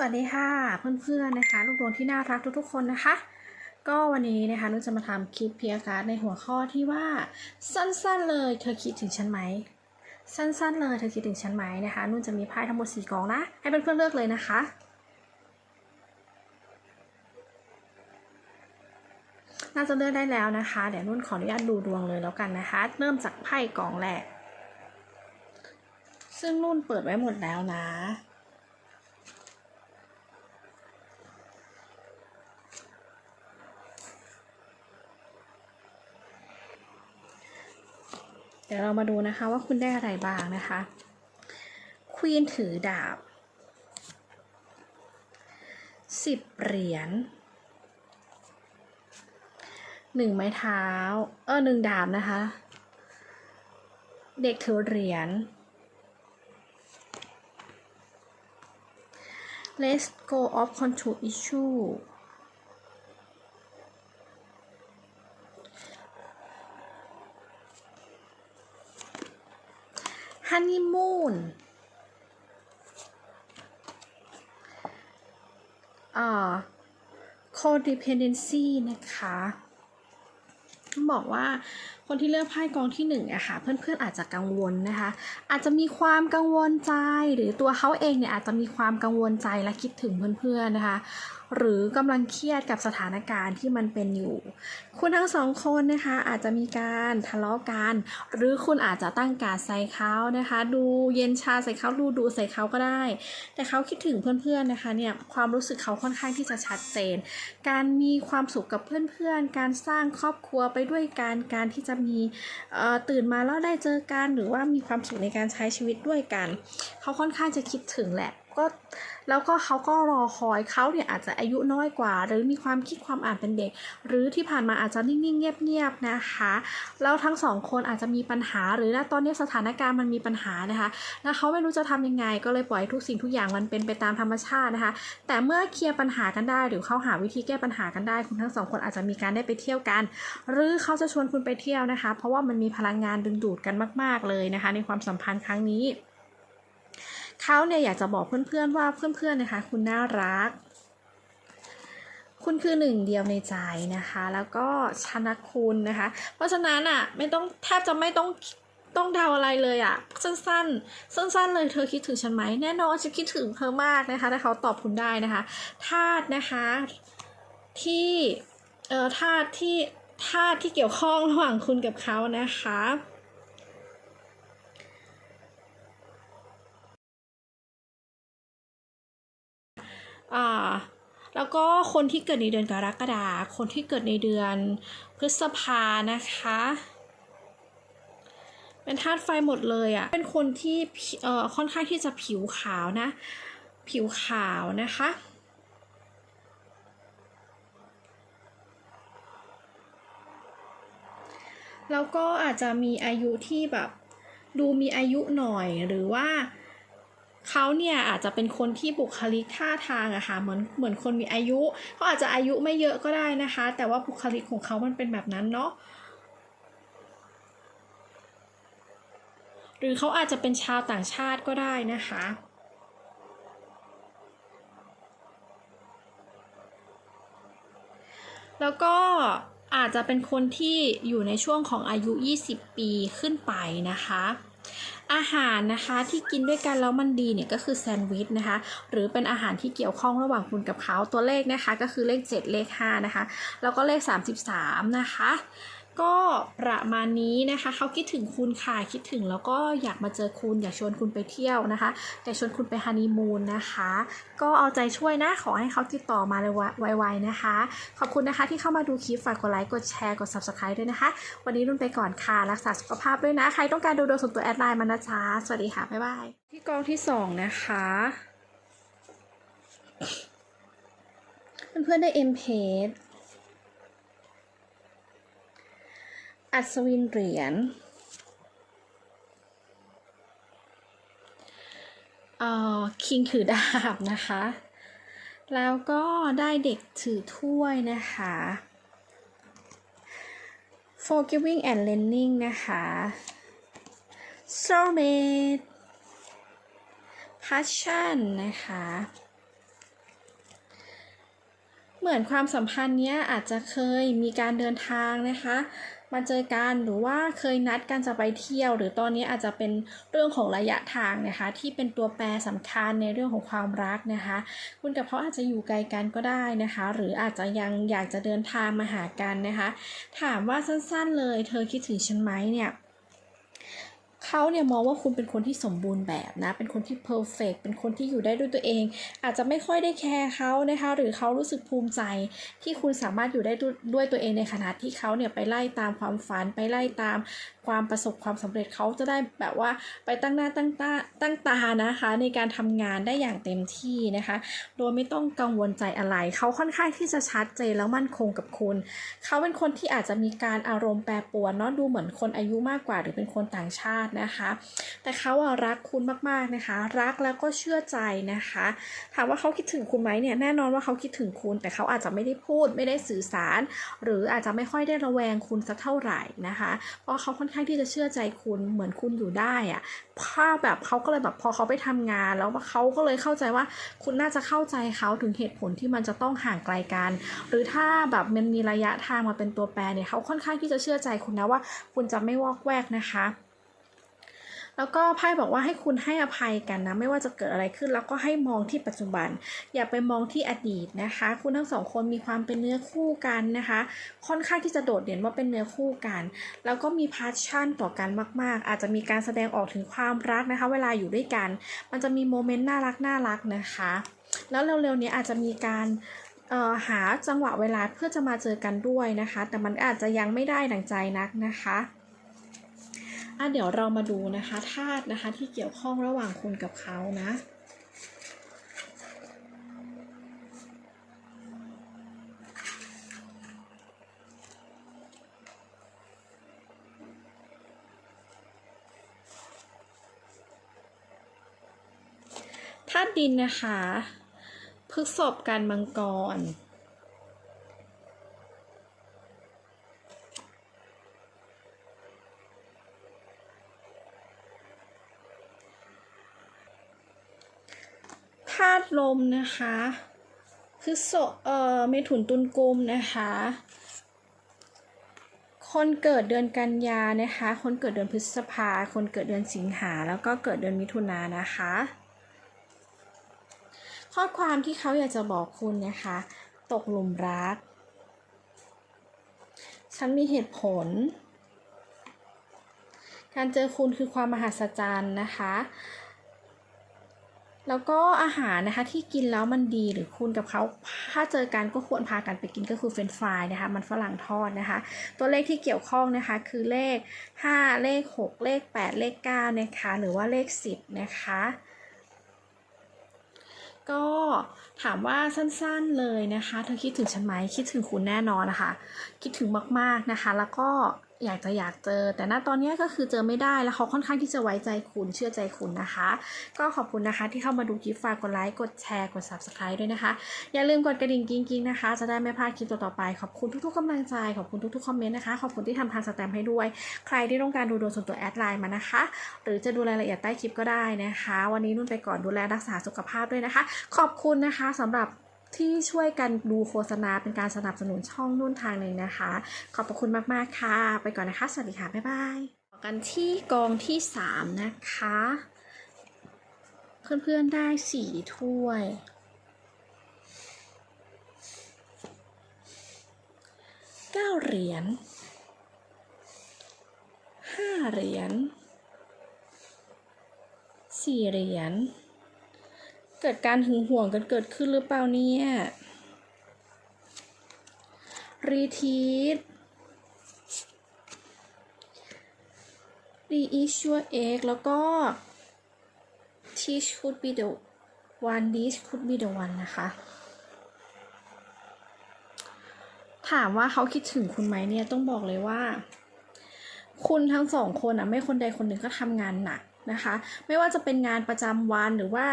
สวัสดีค่ะเพื่อนๆนะคะ ลูกดวงที่น่ารักทุกๆคนนะคะ ก็วันนี้นะคะนุ่นจะมาทำคลิปเพียร์การ์ดในหัวข้อที่ว่า สั้นๆเลยเธอคิดถึงฉันไหมสั้นๆเลยเธอคิดถึงฉันไหมนะคะนุ่นจะมีไพ่ทั้งหมดสี่กองนะ ให้เพื่อนๆเลือกเลยนะคะ น่าจะเลือกได้แล้วนะคะ เดี๋ยวนุ่นขออนุญาตดูดวงเลยแล้วกันนะคะ เริ่มจากไพ่กองแรก ซึ่งนุ่นเปิดไว้หมดแล้วนะ เดี๋ยวเรามาดูนะคะว่าคุณได้อะไรบ้างนะคะควีนถือดาบสิบเหรียญหนึ่งไม้เท้า เออหนึ่งดาบนะคะ เด็กถือเหรียญ Let's go off control issue ฮันนีมูนอ่า dependency นะคะต้องบอกว่า คนที่เลือกไพ่กองที่หนึ่งอะค่ะเพื่อนๆอาจจะกังวลนะคะ อาจจะมีความกังวลใจ หรือตัวเขาเองเนี่ยอาจจะมีความกังวลใจและคิดถึงเพื่อนๆนะคะ หรือกำลังเครียดกับสถานการณ์ที่มันเป็นอยู่ คุณทั้งสองคนนะคะอาจจะมีการทะเลาะกัน หรือคุณอาจจะตั้งการใส่เขานะคะ ดูเย็นชาใส่เขาดูดูใส่เขาก็ได้ แต่เขาคิดถึงเพื่อนๆนะคะเนี่ยความรู้สึกเขาค่อนข้างที่จะชัดเจน การมีความสุขกับเพื่อนๆ การสร้างครอบครัวไปด้วยการการที่จะมีตื่นมาแล้วได้เจอกันหรือว่ามีความสุขในการใช้ชีวิตด้วยกัน เขาค่อนข้างจะคิดถึงแหละ ก็ แล้วก็เขาก็รอคอยเขาเนี่ยอาจจะอายุน้อยกว่า หรือมีความคิดความอ่านเป็นเด็ก หรือที่ผ่านมาอาจจะนิ่งๆ เงียบๆนะคะ แล้วทั้งสองคนอาจจะมีปัญหา หรือณตอนนี้สถานการณ์มันมีปัญหานะคะแล้วเขาไม่รู้จะทำยังไง ก็เลยปล่อยทุกสิ่งทุกอย่างมันเป็นไปตามธรรมชาตินะคะ แต่เมื่อเคลียร์ปัญหากันได้ หรือเขาหาวิธีแก้ปัญหากันได้ คุณทั้งสองคนอาจจะมีการได้ไปเที่ยวกัน หรือเขาจะชวนคุณไปเที่ยวนะคะ เพราะว่ามันมีพลังงานดึงดูดกันมาก ๆเลยนะคะ ในความสัมพันธ์ครั้งนี้ เขาเนี่ยอยากจะบอกเพื่อนๆว่าเพื่อนๆนะคะ คุณน่ารัก คุณคือหนึ่งเดียวในใจนะคะ แล้วก็ชนะคุณนะคะ เพราะฉะนั้นอะไม่ต้องแทบจะไม่ต้องต้องเดาอะไรเลยอะ สั้นๆ สั้นๆ เลยเธอคิดถึงฉันไหมแน่นอนฉันคิดถึงเธอมากนะคะถ้าเขาตอบคุณได้นะคะธาตุนะคะที่เอ่อธาตุที่ธาตุที่เกี่ยวข้องระหว่างคุณกับเขานะคะ อ่าแล้วก็คนที่เกิดในเดือนกรกฎาคมคนที่เกิดในเดือนพฤษภานะคะ เป็นธาตุไฟหมดเลยอะ่ะ เป็นคนที่เอ่อค่อนข้างที่จะผิวขาวนะ ผิวขาวนะคะแล้วก็อาจจะมีอายุที่แบบดูมีอายุหน่อยหรือว่า เขาเนี่ยอาจจะเป็นคนที่บุคลิกท่าทางอะค่ะเหมือนเหมือนคนมีอายุเขาอาจจะอายุไม่เยอะก็ได้นะคะ แต่ว่าบุคลิกของเขามันเป็นแบบนั้นเนาะหรือเขาอาจจะเป็นชาวต่างชาติก็ได้นะคะแล้วก็อาจจะเป็นคนที่อยู่ในช่วงของอายุ 20 ปีขึ้นไปนะคะ อาหารนะคะที่กินด้วยกันแล้วมันดีเนี่ยก็คือแซนด์วิชนะคะ หรือเป็นอาหารที่เกี่ยวข้องระหว่างคุณกับเขาตัวเลขนะคะ ก็คือเลข 7 เลข5นะคะ แล้วก็เลข 33 นะคะ ก็ประมาณนี้นะคะเขาคิดถึงคุณค่ะคิดถึงแล้วก็อยากมาเจอคุณอยากชวนคุณไปเที่ยวนะคะอยากชวนคุณไปฮันนีมูนนะคะ ก็เอาใจช่วยนะขอให้เขาติดต่อมาเลยไวๆนะคะ ขอบคุณนะคะที่เข้ามาดูคลิปฝากกดไลค์กดแชร์กด subscribe ด้วยนะคะ วันนี้รุ่นไปก่อนค่ะ รักษาสุขภาพด้วยนะ ใครต้องการดูโดยส่วนตัวแอดไลน์มานะจ๊ะสวัสดีค่ะบ๊ายบายที่กองที่สองนะคะเพื่อนๆได้เอ็มเพจ อัศวินเหรียญออคิงถือดาบนะคะ แล้วก็ได้เด็กถือถ้วยนะคะ forgiving and lending นะคะ soulmate passion นะคะ เหมือนความสัมพันธ์เนี้ยอาจจะเคยมีการเดินทางนะคะ มาเจอกันหรือว่าเคยนัดกันจะไปเที่ยว หรือตอนนี้อาจจะเป็นเรื่องของระยะทางนะคะ ที่เป็นตัวแปรสำคัญในเรื่องของความรักนะคะ คุณกับเขาอาจจะอยู่ไกลกันก็ได้นะคะ หรืออาจจะยังอยากจะเดินทางมาหากันนะคะ ถามว่าสั้นๆเลย เธอคิดถึงฉันไหมเนี่ย เขาเนี่ยมองว่าคุณเป็นคนที่สมบูรณ์แบบนะ เป็นคนที่เพอร์เฟกเป็นคนที่อยู่ได้ด้วยตัวเอง อาจจะไม่ค่อยได้แคร์เขานะคะ หรือเขารู้สึกภูมิใจที่คุณสามารถอยู่ได้ด้วยตัวเองในขณะที่เขาเนี่ยไปไล่ตามความฝัน ไปไล่ตามความประสบความสำเร็จเขาจะได้แบบว่าไปตั้งหน้าตั้งตาตั้งตานะคะ ในการทำงานได้อย่างเต็มที่นะคะ โดยไม่ต้องกังวลใจอะไร เขาค่อนข้างที่จะชัดเจนแล้วมั่นคงกับคุณ เขาเป็นคนที่อาจจะมีการอารมณ์แปรปรวนเนาะ ดูเหมือนคนอายุมากกว่า หรือเป็นคนต่างชาตินะคะ แต่เขาอะรักคุณมากๆนะคะ รักแล้วก็เชื่อใจนะคะ ถามว่าเขาคิดถึงคุณไหมเนี่ยแน่นอนว่าเขาคิดถึงคุณ แต่เขาอาจจะไม่ได้พูดไม่ได้สื่อสาร หรืออาจจะไม่ค่อยได้ระแวงคุณสักเท่าไหร่นะคะ เพราะเขาค่อนข้างที่จะเชื่อใจคุณเหมือนคุณอยู่ได้อะภาพแบบเขาก็เลยแบบพอเขาไปทำงานแล้วเขาก็เลยเข้าใจว่าคุณน่าจะเข้าใจเขาถึงเหตุผลที่มันจะต้องห่างไกลกัน หรือถ้าแบบมันมีระยะทางมาเป็นตัวแปรเนี่ยเขาค่อนข้างที่จะเชื่อใจคุณนะว่า คุณจะไม่วอกแวกนะคะ แล้วก็ไพ่บอกว่าให้คุณให้อภัยกันนะ ไม่ว่าจะเกิดอะไรขึ้น แล้วก็ให้มองที่ปัจจุบัน อย่าไปมองที่อดีตนะคะ คุณทั้งสองคนมีความเป็นเนื้อคู่กันนะคะ ค่อนข้างที่จะโดดเด่นว่าเป็นเนื้อคู่กัน แล้วก็มีพาชั่นต่อกันมาก ๆ อาจจะมีการแสดงออกถึงความรักนะคะ เวลาอยู่ด้วยกัน มันจะมีโมเมนต์น่ารักน่ารักนะคะ แล้วเร็วๆนี้อาจจะมีการหาจังหวะเวลาเพื่อจะมาเจอกันด้วยนะคะ แต่มันอาจจะยังไม่ได้ดังใจนักนะคะ อะเดี๋ยวเรามาดูนะคะธาตุนะคะที่เกี่ยวข้องระหว่างคุณกับเขานะธาตุดินนะคะพฤกษภกันมังกร ตุลมนะคะพฤษภเอ่อเมถุนตุลกุมนะคะ คนเกิดเดือนกันยานะคะ คนเกิดเดือนพฤษภา คนเกิดเดือนสิงหา แล้วก็เกิดเดือนมิถุนานะคะ ข้อความที่เขาอยากจะบอกคุณนะคะ ตกหลุมรัก ฉันมีเหตุผลการเจอคุณคือความมหัศจรรย์นะคะ แล้วก็อาหารนะคะที่กินแล้วมันดีหรือคุณกับเขาถ้าเจอกันก็ควรพากันไปกินก็คือเฟรนฟรายนะคะมันฝรั่งทอดนะคะ ตัวเลขที่เกี่ยวข้องนะคะคือเลข 5 เลข 6 เลข 8 เลข9นะคะหรือว่าเลข 10 นะคะก็ถามว่าสั้นๆเลยนะคะ เธอคิดถึงฉันไหมคิดถึงคุณแน่นอนนะคะ คิดถึงมากๆนะคะ แล้วก็ อยากจะอยากเจอ แต่ณตอนนี้ก็คือเจอไม่ได้แล้วเขาค่อนข้างที่จะไว้ใจคุณเชื่อใจคุณนะคะ ก็ขอบคุณนะคะที่เข้ามาดูคลิปฝากกดไลค์กดแชร์กด subscribe ด้วยนะคะ อย่าลืมกดกระดิ่งกิ๊งๆนะคะ จะได้ไม่พลาดคลิปต่อๆไป ขอบคุณทุกๆกำลังใจขอบคุณทุกๆคอมเมนต์นะคะขอบคุณที่ทำทางสแตมป์ให้ด้วย ใครที่ต้องการดูดวงส่วนตัวแอดไลน์มานะคะ หรือจะดูรายละเอียดใต้คลิปก็ได้นะคะ วันนี้นุ่นไปก่อนดูแลรักษาสุขภาพด้วยนะคะ ขอบคุณนะคะสำหรับ ที่ช่วยกันดูโฆษณาเป็นการสนับสนุนช่องนุ่นทางหนึ่งนะคะ ขอบพระคุณมากๆค่ะ ไปก่อนนะคะ สวัสดีค่ะ บ๊ายบายต่อกันที่กองที่ 3 นะคะ เพื่อนๆได้สี่ถ้วย เก้าเหรียญห้าเหรียญสี่เหรียญ เกิดการหึงหวงกันเกิดขึ้นหรือเปล่าเนี่ยรีทีสรีอิชัวเอ็กแล้วก็ teach could be the one this could be the one นะคะ ถามว่าเขาคิดถึงคุณไหมเนี่ยต้องบอกเลยว่า คุณทั้งสองคนอะไม่คนใดคนหนึ่งก็ทำงานหนักนะคะ ไม่ว่าจะเป็นงานประจำวันหรือว่า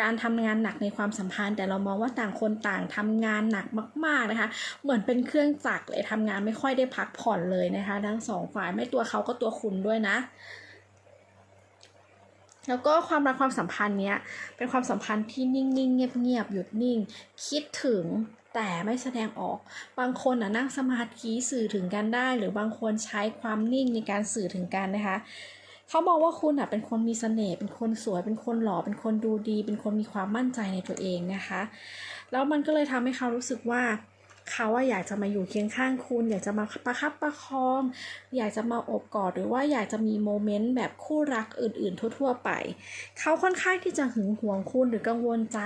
การทำงานหนักในความสัมพันธ์ แต่เรามองว่าต่างคนต่างทำงานหนักมาก ๆนะคะ เหมือนเป็นเครื่องจักรเลยทำงานไม่ค่อยได้พักผ่อนเลยนะคะ ทั้งสองฝ่ายไม่ตัวเขาก็ตัวคุณด้วยนะ แล้วก็ความรักความสัมพันธ์เนี้ยเป็นความสัมพันธ์ที่นิ่งๆ เงียบๆหยุดนิ่ง คิดถึงแต่ไม่แสดงออก บางคนอะนั่งสมาธิสื่อถึงกันได้ หรือบางคนใช้ความนิ่งในการสื่อถึงกันนะคะ เขามองว่าคุณอะเป็นคนมีเสน่ห์เป็นคนสวย เป็นคนหล่อเป็นคนดูดี เป็นคนมีความมั่นใจในตัวเองนะคะ แล้วมันก็เลยทำให้เขารู้สึกว่าเขาว่าอยากจะมาอยู่เคียงข้างคุณ อยากจะมาประคับประคอง อยากจะมาอบกอดหรือว่าอยากจะมีโมเมนต์แบบคู่รักอื่น ๆ ทั่ว ๆ ไป เขาค่อนข้างที่จะหึงหวงคุณหรือกังวลใจ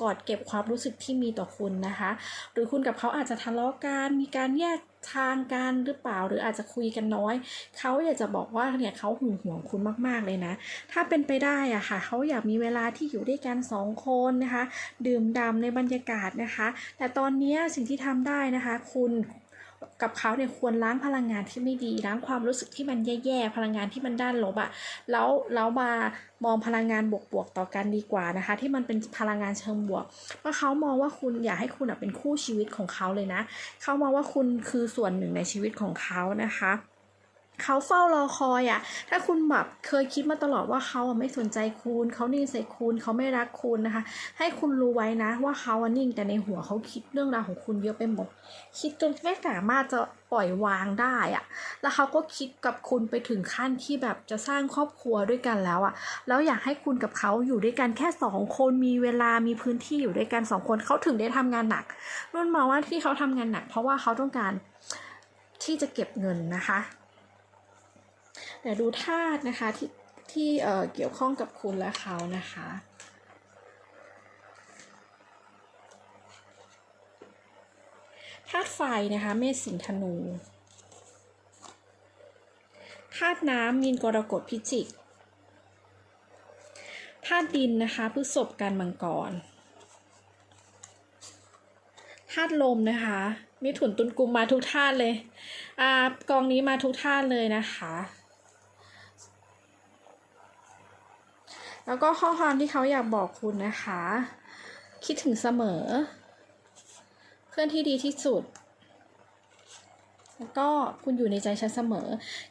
กอดเก็บความรู้สึกที่มีต่อคุณนะคะ หรือคุณกับเขาอาจจะทะเลาะกันมีการแยก ทางกันหรือเปล่าหรืออาจจะคุยกันน้อย เขาอยากจะบอกว่าเนี่ยเขาหึงหวงคุณมากๆเลยนะ ถ้าเป็นไปได้อะค่ะเขาอยากมีเวลาที่อยู่ด้วยกันสองคนนะคะ ดื่มด่ำในบรรยากาศนะคะ แต่ตอนนี้สิ่งที่ทำได้นะคะ คุณ กับเขาเนี่ยควรล้างพลังงานที่ไม่ดีล้างความรู้สึกที่มันแย่ๆพลังงานที่มันด้านลบอะแล้วแล้วมามองพลังงานบวกๆต่อกันดีกว่านะคะ ที่มันเป็นพลังงานเชิงบวกเพราะเขามองว่าคุณอยากให้คุณเป็นคู่ชีวิตของเขาเลยนะเขามองว่าคุณคือส่วนหนึ่งในชีวิตของเขานะคะ เขาเฝ้ารอคอยอะถ้าคุณแบบเคยคิดมาตลอดว่าเขาอะไม่สนใจคุณ เขานิ่งใส่คุณ เขาไม่รักคุณนะคะ ให้คุณรู้ไว้นะ ว่าเขาอะนิ่งแต่ในหัวเขาคิดเรื่องราวของคุณเยอะไปหมด คิดจนไม่สามารถจะปล่อยวางได้อะแล้วเขาก็คิดกับคุณไปถึงขั้นที่แบบจะสร้างครอบครัวด้วยกันแล้วอะแล้วอยากให้คุณกับเขาอยู่ด้วยกันแค่สองคนมีเวลามีพื้นที่อยู่ด้วยกันสองคนเขาถึงได้ทำงานหนักนุ่นมองว่าที่เขาทำงานหนัก เพราะว่าเขาต้องการที่จะเก็บเงินนะคะ เดี๋ยวดูธาตุนะคะที่ที่เเกี่ยวข้องกับคุณและเขานะคะธาตุไฟนะคะเมษสิงธนูธาตุน้ำมีนกรกฎพิจิกธาตุดินนะคะพฤษภกันมังกรธาตุลมนะคะมิถุนตุลกุมมาทุกธาตุเลยอ่ากองนี้มาทุกธาตุเลยนะคะ แล้วก็ข้อความที่เขาอยากบอกคุณนะคะ คิดถึงเสมอ เพื่อนที่ดีที่สุด แล้วก็คุณอยู่ในใจฉันเสมอ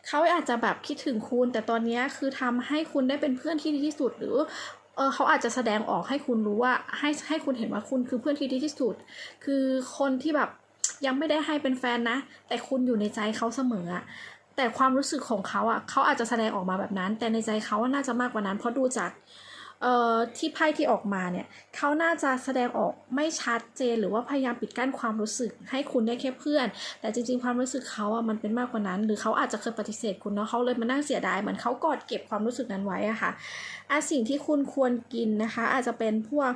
เขาอาจจะแบบคิดถึงคุณ แต่ตอนนี้คือทำให้คุณได้เป็นเพื่อนที่ดีที่สุด หรือเออเขาอาจจะแสดงออกให้คุณรู้ว่าให้ให้คุณเห็นว่าคุณคือเพื่อนที่ดีที่สุด คือคนที่แบบยังไม่ได้ให้เป็นแฟนนะ แต่คุณอยู่ในใจเขาเสมออะ แต่ความรู้สึกของเขาอะเขาอาจจะแสดงออกมาแบบนั้น แต่ในใจเขาว่าน่าจะมากกว่านั้น เพราะดูจากเอ่อที่ไพ่ที่ออกมาเนี่ยเขาน่าจะแสดงออกไม่ชัดเจนหรือว่าพยายามปิดกั้นความรู้สึก ให้คุณได้แค่เพื่อน แต่จริง ๆ ความรู้สึกเขาอะมันเป็นมากกว่านั้น หรือเขาอาจจะเคยปฏิเสธคุณเนาะเขาเลยมานั่งเสียดายเหมือนเขากอดเก็บความรู้สึกนั้นไว้อะค่ะอะสิ่งที่คุณควรกินนะคะ อาจจะเป็นพวก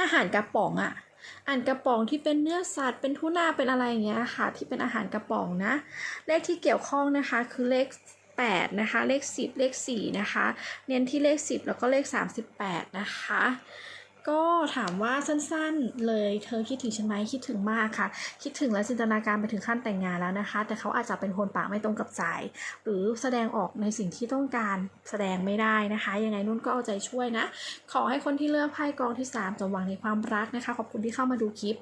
อาหารกระป๋องอะ อ่านกระป๋องที่เป็นเนื้อสัตว์เป็นทูน่าเป็นอะไรอย่างเงี้ยค่ะ ที่เป็นอาหารกระป๋องนะ เลขที่เกี่ยวข้องนะคะคือเลข8นะคะ เลข 10 เลข4นะคะ เน้นที่เลข 10 แล้วก็เลข 38 นะคะ ก็ถามว่าสั้นๆ เลยเธอคิดถึงฉันไหมคิดถึงมากค่ะ คิดถึงและจินตนาการไปถึงขั้นแต่งงานแล้วนะคะ แต่เขาอาจจะเป็นคนปากไม่ตรงกับใจ หรือแสดงออกในสิ่งที่ต้องการแสดงไม่ได้นะคะ ยังไงนุ่นก็เอาใจช่วยนะ ขอให้คนที่เลือกไพ่กองที่3สมหวังในความรักนะคะ ขอบคุณที่เข้ามาดูคลิป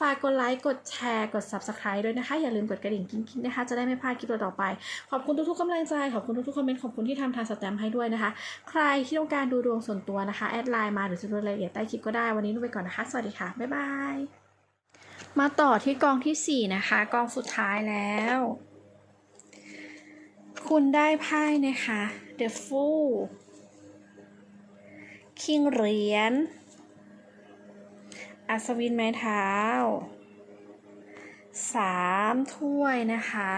ฝากกดไลค์ กดแชร์ กด subscribe ด้วยนะคะ อย่าลืมกดกระดิ่งกิ๊งๆนะคะ จะได้ไม่พลาดคลิปต่อๆไป ขอบคุณทุกๆกำลังใจ ขอบคุณทุกๆคอมเมนต์ ขอบคุณที่ทำทางสแตมป์ให้ด้วยนะคะ ใครที่ต้องการดูดวงส่วนตัวนะคะ แอดไลน์มาหรือจะดูรายละเอียดต้คลิปก็ได้วันนี้นุ่นไปก่อนนะคะ สวัสดีค่ะ บ๊ายบาย มาต่อที่กองที่ 4 นะคะ กองสุดท้ายแล้ว คุณได้ไพ่นะคะ The Fool King เหรียญอัศวินไม้เท้าสามถ้วยนะคะ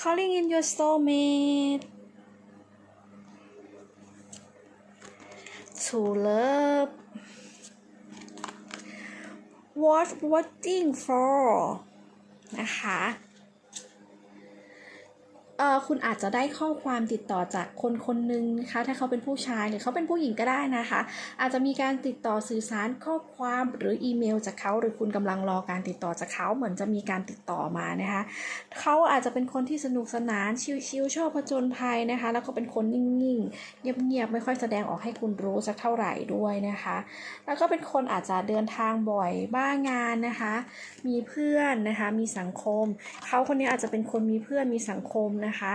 calling in your soulmate to love what waiting for นะคะ คุณอาจจะได้ข้อความติดต่อจากคนคนหนึ่งนะคะถ้าเขาเป็นผู้ชายหรือเขาเป็นผู้หญิงก็ได้นะคะ อาจจะมีการติดต่อสื่อสารข้อความหรืออีเมล จากเขาหรือคุณกำลังรอการติดต่อจากเขาเหมือนจะมีการติดต่อมานะคะเขาอาจจะเป็นคนที่สนุกสนานชิวๆชอบผจญภัยนะคะ แล้วก็เป็นคนนิ่งๆ เงียบๆไม่ค่อยแสดงออกให้คุณรู้สักเท่าไหร่ด้วยนะคะ แล้วก็เป็นคนอาจจะเดินทางบ่อยบ้างานนะคะ มีเพื่อนนะคะมีสังคมเขาคนนี้อาจจะเป็นคนมีเพื่อนมีสังคมนะคะ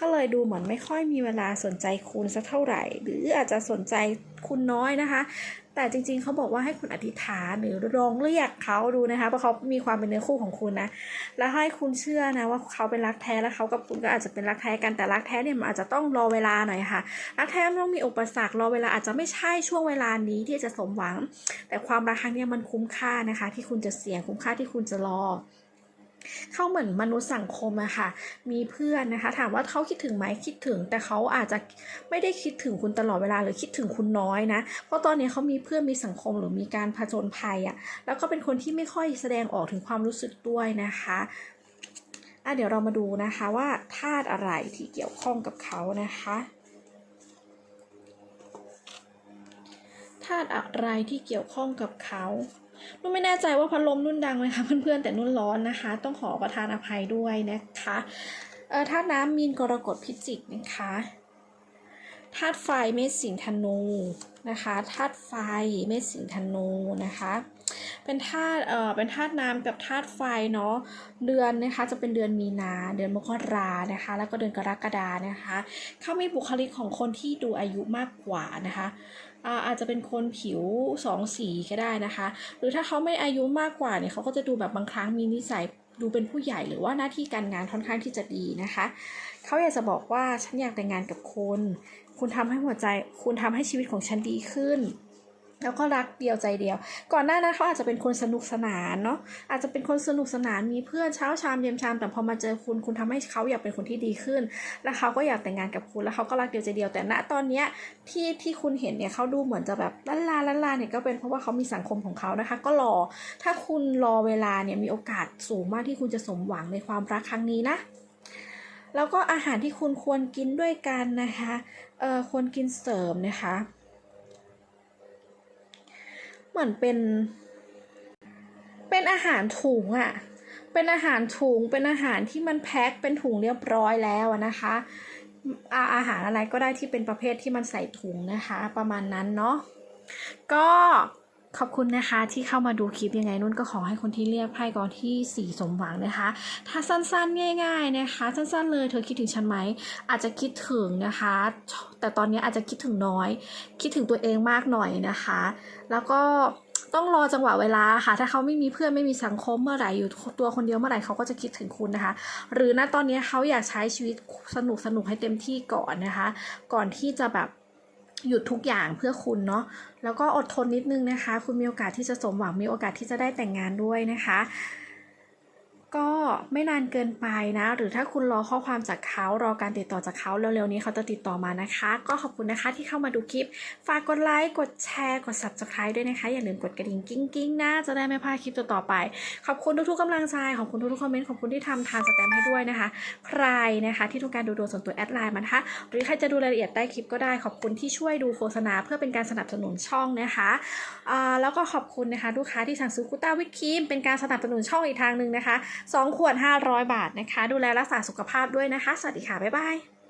ก็เลยดูเหมือนไม่ค่อยมีเวลาสนใจคุณสักเท่าไหร่ หรืออาจจะสนใจคุณน้อยนะคะ แต่จริงๆเขาบอกว่าให้คุณอธิษฐานหรือลองเรียกเขาดูนะคะเพราะเขามีความเป็นเนื้อคู่ของคุณนะ แล้วให้คุณเชื่อนะว่าเขาเป็นรักแท้แล้วเขากับคุณก็อาจจะเป็นรักแท้กันแต่รักแท้เนี่ยมันอาจจะต้องรอเวลาหน่อยค่ะ รักแท้มันต้องมีอุปสรรครอเวลาอาจจะไม่ใช่ช่วงเวลานี้ที่จะสมหวัง แต่ความรักครั้งนี้มันคุ้มค่านะคะ ที่คุณจะเสี่ยงคุ้มค่าที่คุณจะรอ เขาเหมือนมนุษย์สังคมอะค่ะ มีเพื่อนนะคะ ถามว่าเขาคิดถึงไหมคิดถึง แต่เขาอาจจะไม่ได้คิดถึงคุณตลอดเวลาหรือคิดถึงคุณน้อยนะ เพราะตอนนี้เขามีเพื่อนมีสังคมหรือมีการผจญภัยอะแล้วก็เป็นคนที่ไม่ค่อยแสดงออกถึงความรู้สึกด้วยนะคะอะเดี๋ยวเรามาดูนะคะว่าธาตุอะไรที่เกี่ยวข้องกับเขานะคะธาตุอะไรที่เกี่ยวข้องกับเขา นุ่นไม่แน่ใจว่าพัดลมนุ่นดังไหมคะเพื่อนๆแต่นุ่นร้อนนะคะ ต้องขอประทานอภัยด้วยนะคะเอ่อธาตุน้ำมีนกรกฎพิจิกนะคะธาตุไฟเมษสิงธนูนะคะธาตุไฟเมษสิงธนูนะคะเป็นธาตุเอ่อเป็นธาตุน้ำกับธาตุไฟเนาะเดือนนะคะจะเป็นเดือนมีนาเดือนมกรานะคะ แล้วก็เดือนกรกฎานะคะ เขามีบุคลิกของคนที่ดูอายุมากกว่านะคะ อาจจะเป็นคนผิวสองสีก็ได้นะคะ หรือถ้าเขาไม่อายุมากกว่าเนี่ยเขาก็จะดูแบบบางครั้งมีนิสัยดูเป็นผู้ใหญ่หรือว่าหน้าที่การงานค่อนข้างที่จะดีนะคะ เขาอยากจะบอกว่าฉันอยากแต่งงานกับคุณ คุณทำให้หัวใจ คุณทำให้ชีวิตของฉันดีขึ้น แล้วก็รักเดียวใจเดียว ก่อนหน้านั้นเขาอาจจะเป็นคนสนุกสนานเนาะอาจจะเป็นคนสนุกสนานมีเพื่อนเช้าชามเย็นชาม แต่พอมาเจอคุณคุณทำให้เขาอยากเป็นคนที่ดีขึ้น แล้วเขาก็อยากแต่งงานกับคุณแล้วเขาก็รักเดียวใจเดียวแต่ณตอนเนี้ยที่ที่คุณเห็นเนี่ยเขาดูเหมือนจะแบบลันลาลันลาเนี่ยก็เป็นเพราะว่าเขามีสังคมของเขานะคะ ก็รอ ถ้าคุณรอเวลาเนี่ยมีโอกาสสูงมากที่คุณจะสมหวังในความรักครั้งนี้นะแล้วก็อาหารที่คุณควรกินด้วยกันนะคะเอ่อควรกินเสริมนะคะ เหมือนเป็น เป็นอาหารถุงอะเป็นอาหารถุง เป็นอาหารที่มันแพ็คเป็นถุงเรียบร้อยแล้วนะคะ อาอาหารอะไรก็ได้ที่เป็นประเภทที่มันใส่ถุงนะคะ ประมาณนั้นเนาะ ก็ ขอบคุณนะคะที่เข้ามาดูคลิปยังไงนุ่นก็ขอให้คนที่เรียกไพ่กองที่สี่สมหวังนะคะ ถ้าสั้นๆง่าย ๆนะคะ สั้นๆเลยเธอคิดถึงฉันไหมอาจจะคิดถึงนะคะ แต่ตอนนี้อาจจะคิดถึงน้อย คิดถึงตัวเองมากหน่อยนะคะ แล้วก็ต้องรอจังหวะเวลาค่ะ ถ้าเขาไม่มีเพื่อนไม่มีสังคมเมื่อไหร่อยู่ตัวคนเดียวเมื่อไหร่เขาก็จะคิดถึงคุณนะคะ หรือณตอนนี้เขาอยากใช้ชีวิตสนุกสนุกให้เต็มที่ก่อนนะคะ ก่อนที่จะแบบ หยุดทุกอย่างเพื่อคุณเนาะแล้วก็อดทนนิดนึงนะคะ คุณมีโอกาสที่จะสมหวังมีโอกาสที่จะได้แต่งงานด้วยนะคะ ก็ ไม่นานเกินไปนะ หรือถ้าคุณรอข้อความจากเขารอการติดต่อจากเขาเร็วๆนี้เขาจะติดต่อมานะคะ ก็ขอบคุณนะคะที่เข้ามาดูคลิป ฝากกดไลค์กดแชร์ กด subscribe ด้วยนะคะ อย่าลืมกดกระดิ่งกิ้งๆนะจะได้ไม่พลาดคลิปต่อๆไป ขอบคุณทุกๆกำลังใจขอบคุณทุกๆคอมเมนต์ขอบคุณที่ทำทานสแตมป์ให้ด้วยนะคะ ใครนะคะที่ต้องการดูดวงส่วนตัวแอดไลน์มานะคะหรือใครจะดูรายละเอียดใต้คลิปก็ได้ขอบคุณที่ช่วยดูโฆษณาเพื่อเป็นการสนับสนุนช่องนะคะแล้วก็ขอบคุณนะคะลูกค้าที่สั่งซื้อกุต้าวิตครีมเป็นการสนับสนุนช่องอีกทางหนึ่งนะคะ2ขวด 500 บาทนะคะ ดูแลรักษาสุขภาพด้วยนะคะ สวัสดีค่ะ บ๊ายบาย